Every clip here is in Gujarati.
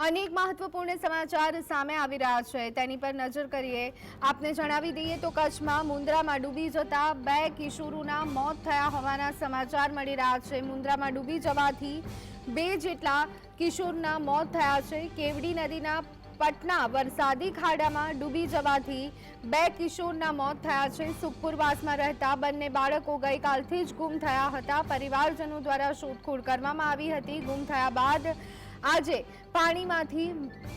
અનેક મહત્વપૂર્ણ સમાચાર સામે આવી રહ્યા છે. તેની પર નજર કરીએ, આપને જણાવી દઈએ તો કચ્છમાં મુન્દ્રામાં ડૂબી જતા બે કિશોરોના મોત થયા હોવાના સમાચાર મળી રહ્યા છે. મુન્દ્રામાં ડૂબી જવાથી બે જેટલા કિશોરના મોત થયા છે. કેવડી નદીના પટના વરસાદી ખાડામાં ડૂબી જવાથી બે કિશોરના મોત થયા છે. સુખપુરવાસમાં રહેતા બંને બાળકો ગઈકાલથી જ ગુમ થયા હતા. પરિવારજનો દ્વારા શોધખોળ કરવામાં આવી હતી. ગુમ થયા બાદ આજે પાણીમાંથી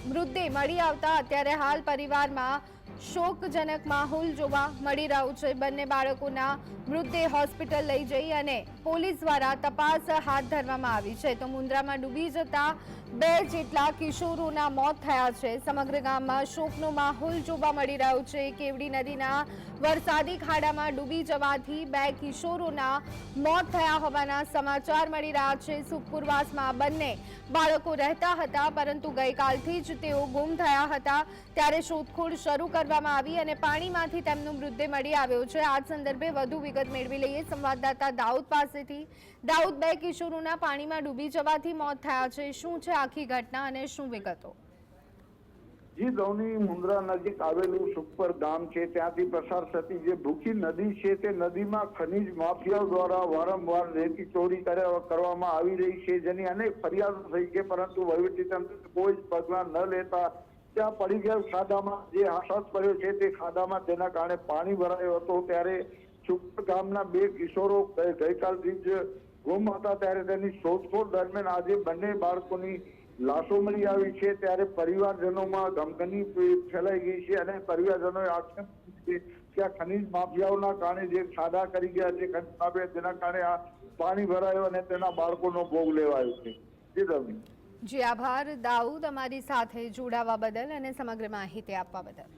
મૃતદેહ મળી આવતા અત્યારે હાલ પરિવારમાં શોકજનક માહોલ જોવા મળી રહ્યો છે. બંને બાળકોના મૃતદેહ હોસ્પિટલ લઈ જઈ અને પોલીસ દ્વારા તપાસ હાથ ધરવામાં આવી છે. તો મુન્દ્રામાં ડૂબી જતા બે જેટલા કિશોરોના મોત થયા છે. સમગ્ર ગામમાં શોકનો માહોલ જોવા મળી રહ્યો છે. કેવડી નદીના વરસાદી ખાડામાં ડૂબી જવાથી બે કિશોરોના મોત થયા હોવાના સમાચાર મળી રહ્યા છે. સુખપુરવાસમાં બંને બાળકો રહેતા હતા, પરંતુ ગઈકાલથી જ તેઓ ગુમ થયા હતા. ત્યારે શોધખોળ શરૂ કરવામાં આવી અને પાણીમાંથી તેમનો મૃતદેહ મળી આવ્યો છે. આ સંદર્ભે વધુ વિગત મેળવી લઈએ. સંવાદદાતા દાઉદ પાસેથી. દાઉદ, બે કિશોરોના પાણીમાં ડૂબી જવાથી મોત થયા છે. શું છે આખી ઘટના અને શું વિગતો? જી દૌની મુન્દ્રા નજીક આવેલું સુખપર ગામ છે. ત્યાંથી પસાર થતી જે ભૂખી નદી છે, તે નદીમાં ખનીજ માફિયાઓ દ્વારા વારંવાર રેતી ચોરી કરવામાં આવી રહી છે, જેની અનેક ફરિયાદો થઈ છે, પરંતુ વહીવટીતંત્ર કોઈ જ પગલાં ન લેતા ત્યાં પડી ગયેલ ખાડામાં જે આસાદ પડ્યો છે તે ખાડામાં તેના કારણે પાણી ભરાયો હતો. ત્યારે ચુપ્પર ગામના બે કિશોરો ગઈકાલથી જ ગુમ હતા. ત્યારે તેની શોધખોળ દરમિયાન આજે બંને બાળકોની લાશો મળી આવી છે. ત્યારે પરિવારજનોમાં ગમગની ફેલાઈ ગઈ છે અને પરિવારજનોએ આક્ષેપ કે આ ખનીજ માફિયાઓના કારણે જે ખાડા કરી ગયા છે, ખનીજ માફિયા તેના કારણે આ પાણી ભરાયો અને તેના બાળકોનો ભોગ લેવાયો છે. જી જી આભાર. દાઉદ અમારી સાથે જોડાવા બદલ અને સમગ્ર માહિતી આપવા બદલ.